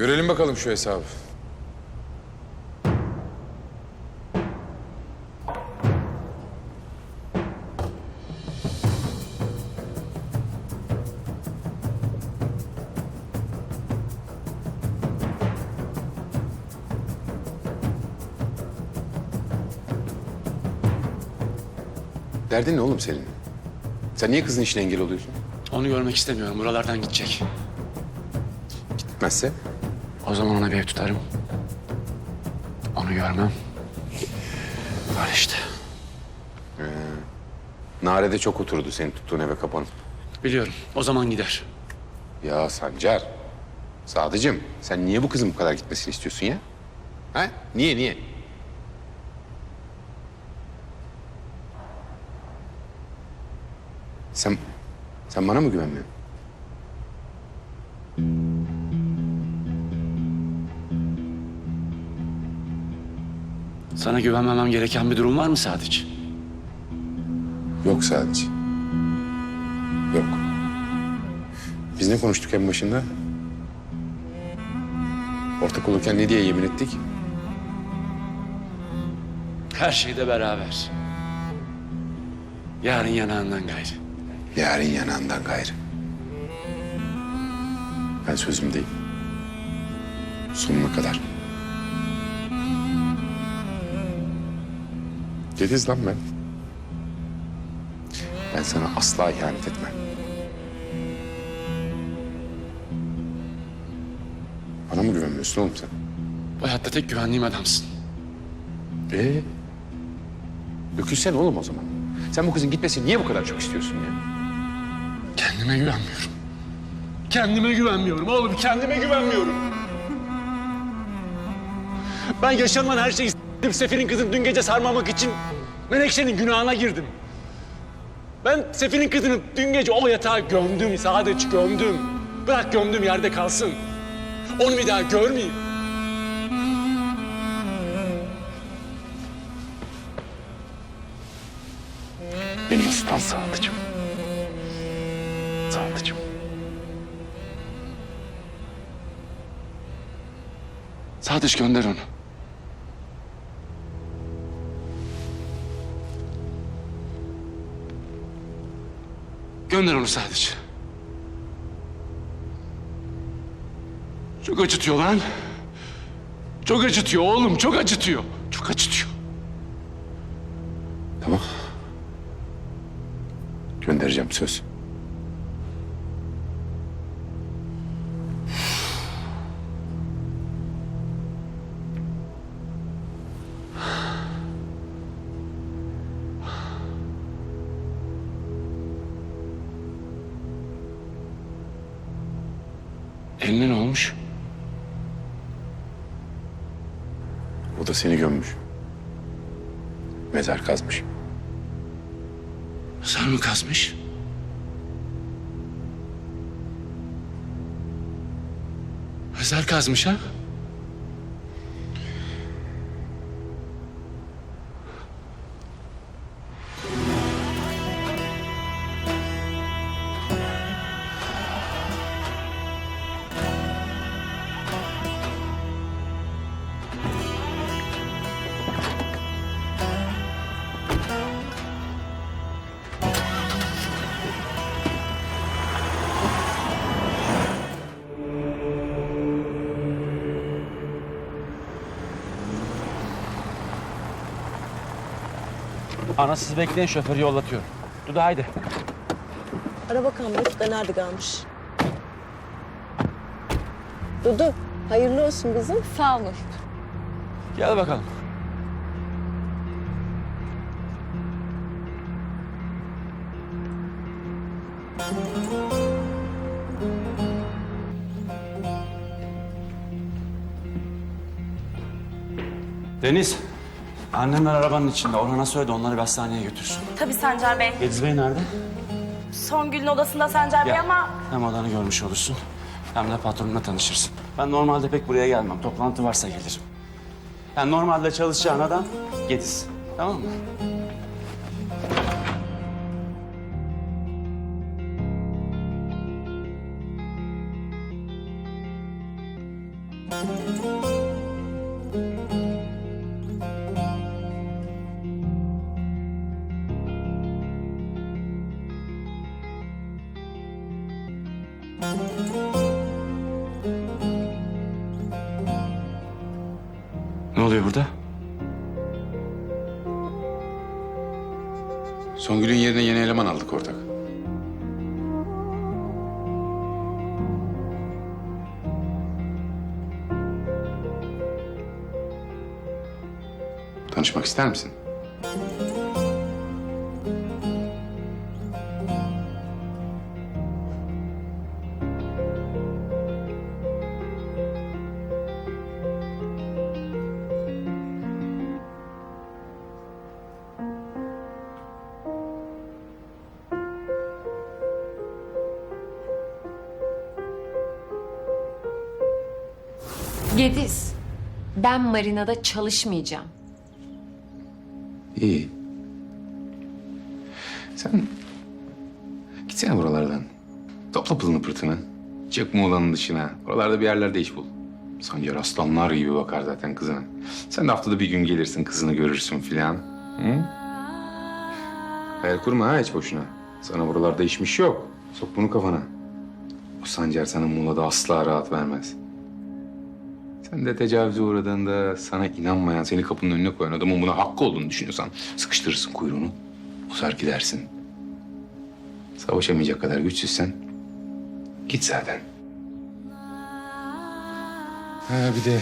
Görelim bakalım şu hesabı. Derdin ne oğlum senin? Sen niye kızın işine engel oluyorsun? Onu görmek istemiyorum. Buralardan gidecek. Gitmezse? O zaman ona bir ev tutarım. Onu görmem. Var işte. Nare'de çok oturdu senin tuttuğun eve kapanıp. Biliyorum. O zaman gider. Ya Sancar, Sadıcığım sen niye bu kızın bu kadar gitmesini istiyorsun ya? Ha? Niye, niye? Sen, sen bana mı güvenmiyorsun? Sana güvenmemem gereken bir durum var mı Sadıç? Yok sadece. Yok. Biz ne konuştuk en başında? Ortak olurken ne diye yemin ettik? Her şeyde beraber. Yarın yanağından gayrı. Yarın yanağından gayrı. Ben sözümdeyim. Sonuna kadar. Gediz lan ben. Ben sana asla ihanet etmem. Bana mı güvenmiyorsun oğlum sen? Bu hayatta tek güvendiğim adamsın. Ee? Dökülsene oğlum o zaman. Sen bu kızın gitmesini niye bu kadar çok istiyorsun ya? Kendime güvenmiyorum. Kendime güvenmiyorum oğlum. Kendime güvenmiyorum. Ben yaşanılan her şeyi s**tim. Sefir'in kızını dün gece sarmamak için Menekşe'nin günahına girdim. Ben Sefir'in kızını dün gece o yatağa gömdüm. Sadece gömdüm. Bırak gömdüğüm yerde kalsın. Onu bir daha görmeyeyim. Benim ustan Sadıcığım. Sadıcığım. Sadıç gönder onu. Gönder onu Sadıç. Çok acıtıyor lan. Çok acıtıyor oğlum, çok acıtıyor. Çok acıtıyor. Tamam. Göndereceğim söz. Eline ne olmuş? O da seni gömmüş. Mezar kazmış. Mezar mı kazmış? Mezar kazmış ha? Ana siz bekleyin şoförü yollatıyorum. Dudu haydi. Ara bakalım Mesut da nerede kalmış? Dudu, hayırlı olsun kızım. Sağ olun. Gel bakalım. Deniz, annemler arabanın içinde. Orhan'a söyle onları bir hastaneye götürsün. Tabii Sencer Bey. Gediz Bey nerede? Songül'ün odasında Sencer Bey ama... Hem odanı görmüş olursun, hem de patronunla tanışırsın. Ben normalde pek buraya gelmem. Toplantı varsa gelirim. Yani normalde çalışacağın adam Gediz. Tamam mı? Oluyor burada? Songül'ün yerine yeni eleman aldık ortak. Tanışmak ister misin? Ben marinada çalışmayacağım. İyi. Sen gitsene buralardan. Topla pılını pırtını. Çık Muğla'nın dışına. Oralarda bir yerlerde iş bul. Sancar aslanlar gibi bakar zaten kızına. Sen de haftada bir gün gelirsin kızını görürsün filan. Hayal kurma ha hiç boşuna. Sana buralarda işmiş yok. Sok bunu kafana. O Sancar sana Muğla'da asla rahat vermez. Sen de tecavüze uğradığında sana inanmayan, seni kapının önüne koyan adamın buna hakkı olduğunu düşünüyorsan sıkıştırırsın kuyruğunu. Uzar gidersin. Savaşamayacak kadar güçsüzsen git zaten. Ha bir de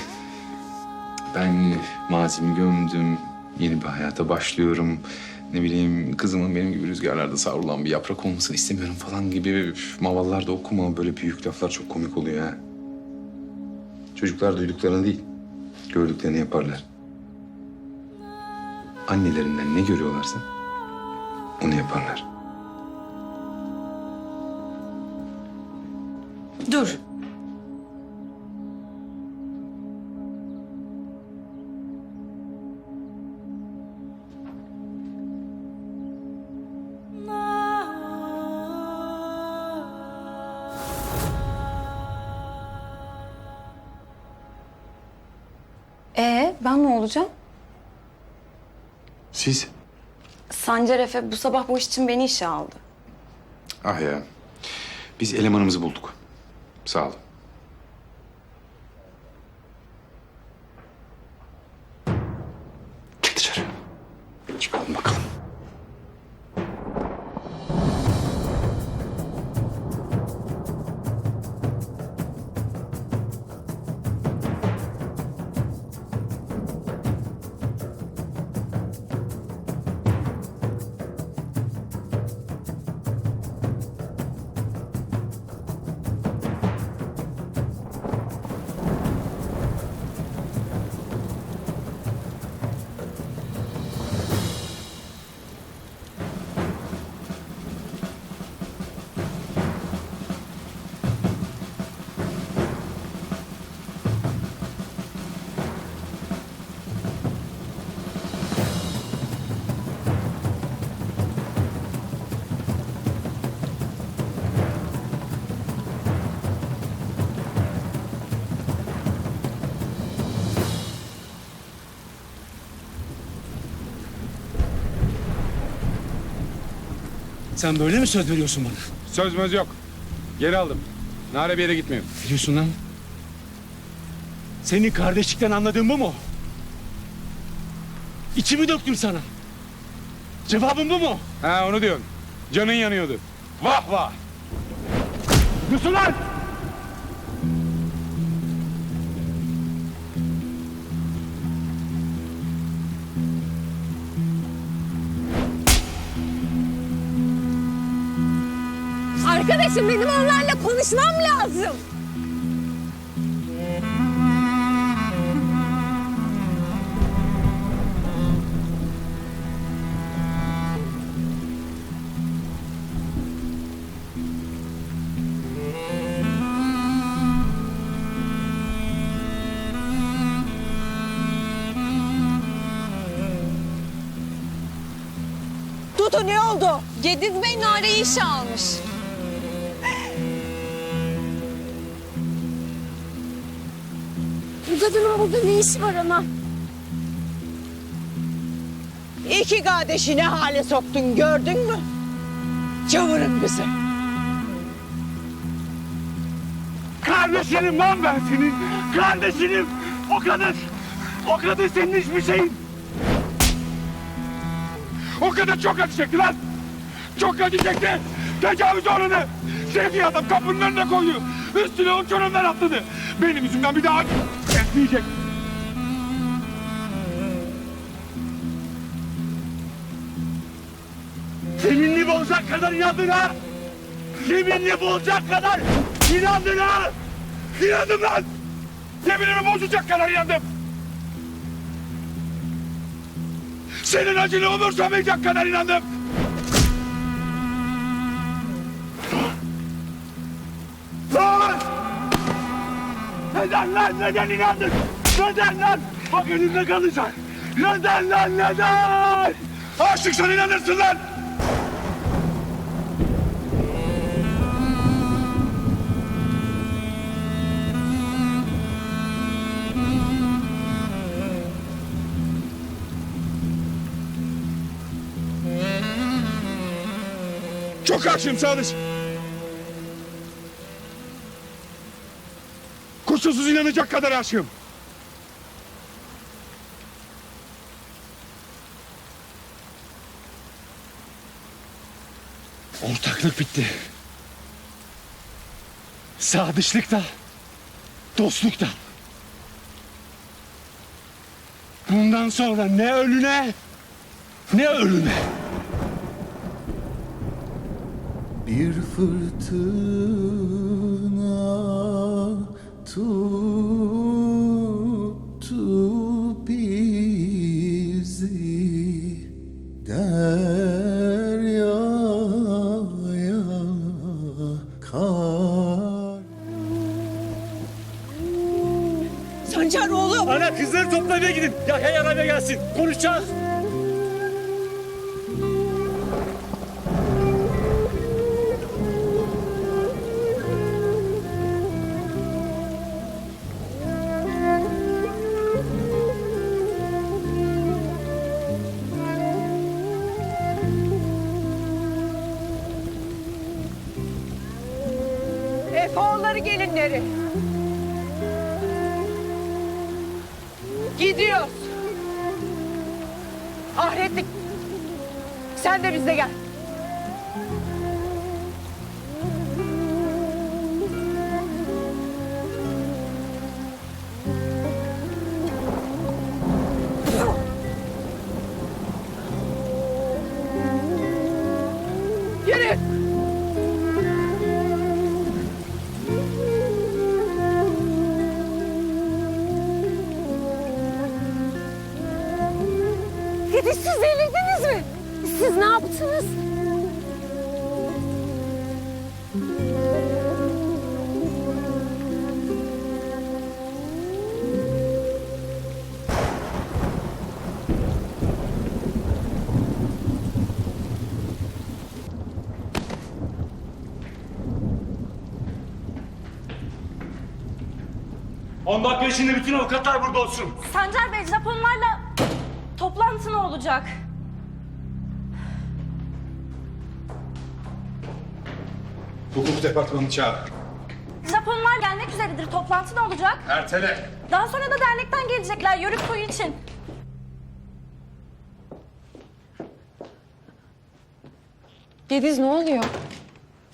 ben mazimi gömdüm. Yeni bir hayata başlıyorum. Ne bileyim kızımın benim gibi rüzgarlarda savrulan bir yaprak olmasını istemiyorum falan gibi üf, mavallar da okuma. Böyle büyük laflar çok komik oluyor ha. Çocuklar duyduklarını değil, gördüklerini yaparlar. Annelerinden ne görüyorlarsa onu yaparlar. Dur. Ben ne olacağım? Siz? Sancar Efe bu sabah bu iş için beni işe aldı. Ah ya. Biz elemanımızı bulduk. Sağ olun. Sen böyle mi söz veriyorsun bana? Söz möz yok. Geri aldım. Nare bir yere gitmiyor. Biliyorsun lan. Senin kardeşlikten anladığın bu mu? İçimi döktüm sana. Cevabın bu mu? Ha onu diyorsun. Canın yanıyordu. Vah vah. Yusuf lan! Arkadaşım benim onlarla konuşmam lazım. Dudu ne oldu? Gediz Bey Nare'yi işe almış. Kadının burada ne işi var ana? İki kardeşi ne hale soktun gördün mü? Çavurun bizi. Kardeşinim lan ben senin. Kardeşinim. O kadar. O kadın senin hiçbir şeyin. O kadın çok acı çekti lan. Çok acı çekti. Tecavüz oranı. Sevdiği adam kapının önüne koydu. Üstüne o çorumdan atladı. Benim yüzümden bir daha etmeyecek. Yeminli bozacak kadar inandın ha! Yeminli bozacak kadar inandın ha! İnandım lan! Yeminimi bozacak kadar inandım! Senin acını umursamayacak kadar inandım! Neden lan? Neden inandın? Neden lan? Bak elimde kalacak. Neden lan? Neden? Aşıksan inanırsın lan! Çok aşığım Sadıç. Kusursuz inanacak kadar aşığım. Ortaklık bitti. Sadıçlık da, dostluk da. Bundan sonra ne ölüne, ne ölüme. Bir fırtına tuttu bizi deryaya kar. Sancar oğlum. Ana kızları topla eve gidin. Ya hey eve gelsin. Konuşacağız. Efoğulları gelinleri. Gidiyoruz. Ahretlik. Sen de bizle gel. Dedi siz delirdiniz mi? Siz ne yaptınız? On dakika içinde bütün avukatlar burada olsun. Sancar Bey Japonlarla toplantı ne olacak? Hukuk departmanı çağır. Japonlar gelmek üzeredir. Toplantı ne olacak? Ertele. Daha sonra da dernekten gelecekler yörük toyu için. Gediz ne oluyor?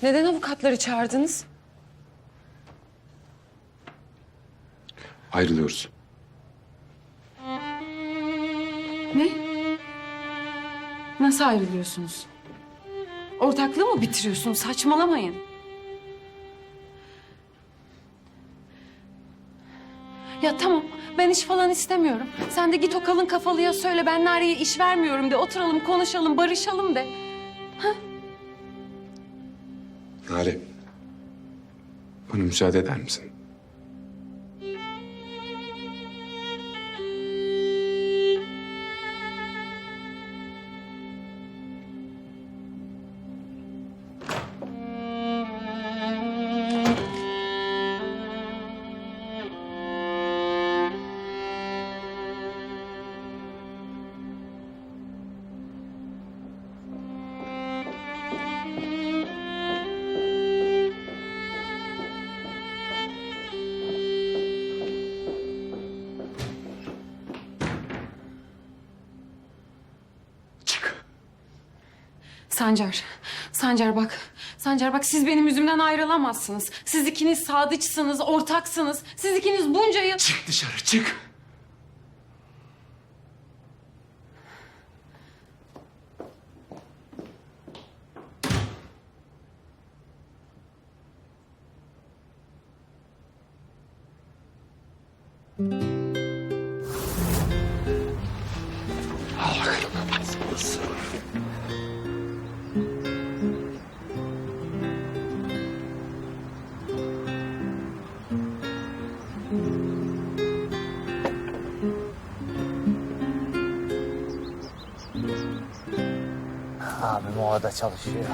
Neden avukatları çağırdınız? Ayrılıyoruz. Ne? Nasıl ayrılıyorsunuz? Ortaklığı mı bitiriyorsunuz? Saçmalamayın. Ya tamam ben iş falan istemiyorum. Sen de git o kalın kafalıya söyle ben Nari'ye iş vermiyorum de. Oturalım konuşalım barışalım de. Nare. Bana müsaade eder misin? Sancar, Sancar bak. Sancar bak siz benim yüzümden ayrılamazsınız. Siz ikiniz sadıçsınız, ortaksınız. Siz ikiniz bunca yıl... Çık dışarı çık. Arada çalışıyor.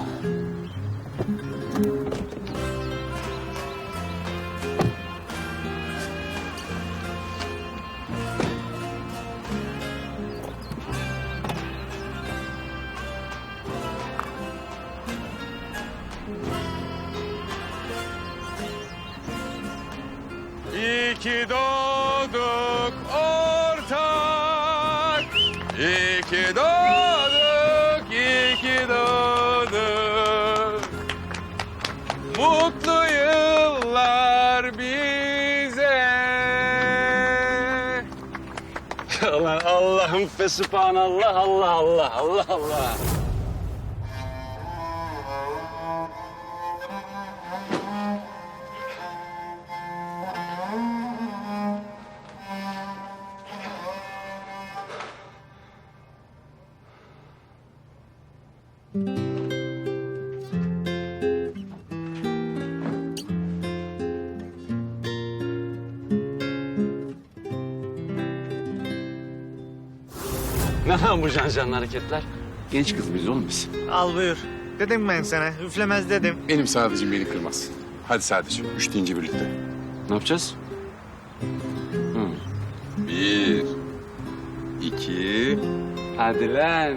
İyi doğduk ortak. İyi ki doğduk, Subhanallah, Allah Allah, Allah Allah. Ne lan bu can hareketler? Genç kız biz oğlum biz. Al buyur. Dedim ben sana. Üflemez dedim. Benim sadece beni kırmaz. Hadi sadece. Üç deyince birlikte. Ne yapacağız? Bir, iki, Hadi lan.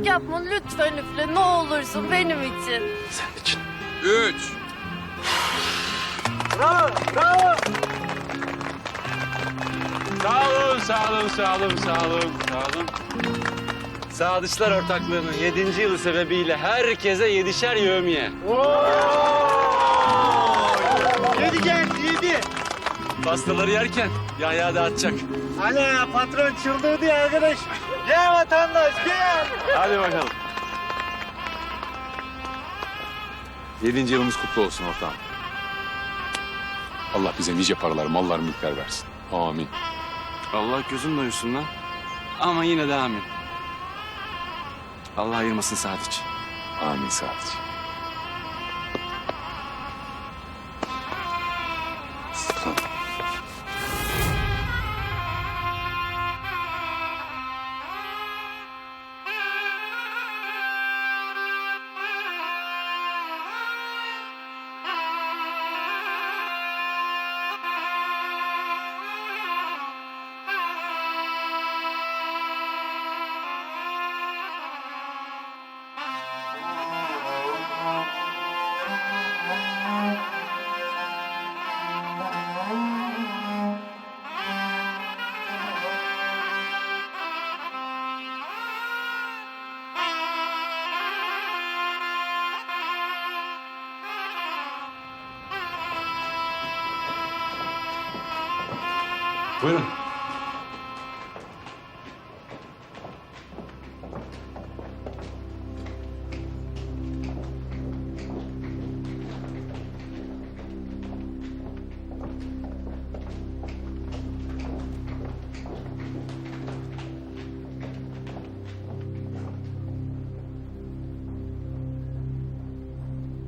Gıcıklık yapma lütfen üfle ne olursun benim için. üç. Sağ olun, sağ olun, sağ olun, sağ olun, sağ olun. Sadıçlar Ortaklığı'nın yedinci yılı sebebiyle herkese yedişer yövmiye. Yedi gel yedi. Pastaları yerken yaya dağıtacak. Hala patron çıldırdı ya arkadaş. Gel vatandaş gel. Hadi bakalım. Yedinci yılımız kutlu olsun ortağım. Allah bize nice paralar, mallar, mülkler versin. Amin. Allah gözün doyursun lan. Ama yine de amin. Allah ayırmasın Sadıç. Amin sadece. 为什么？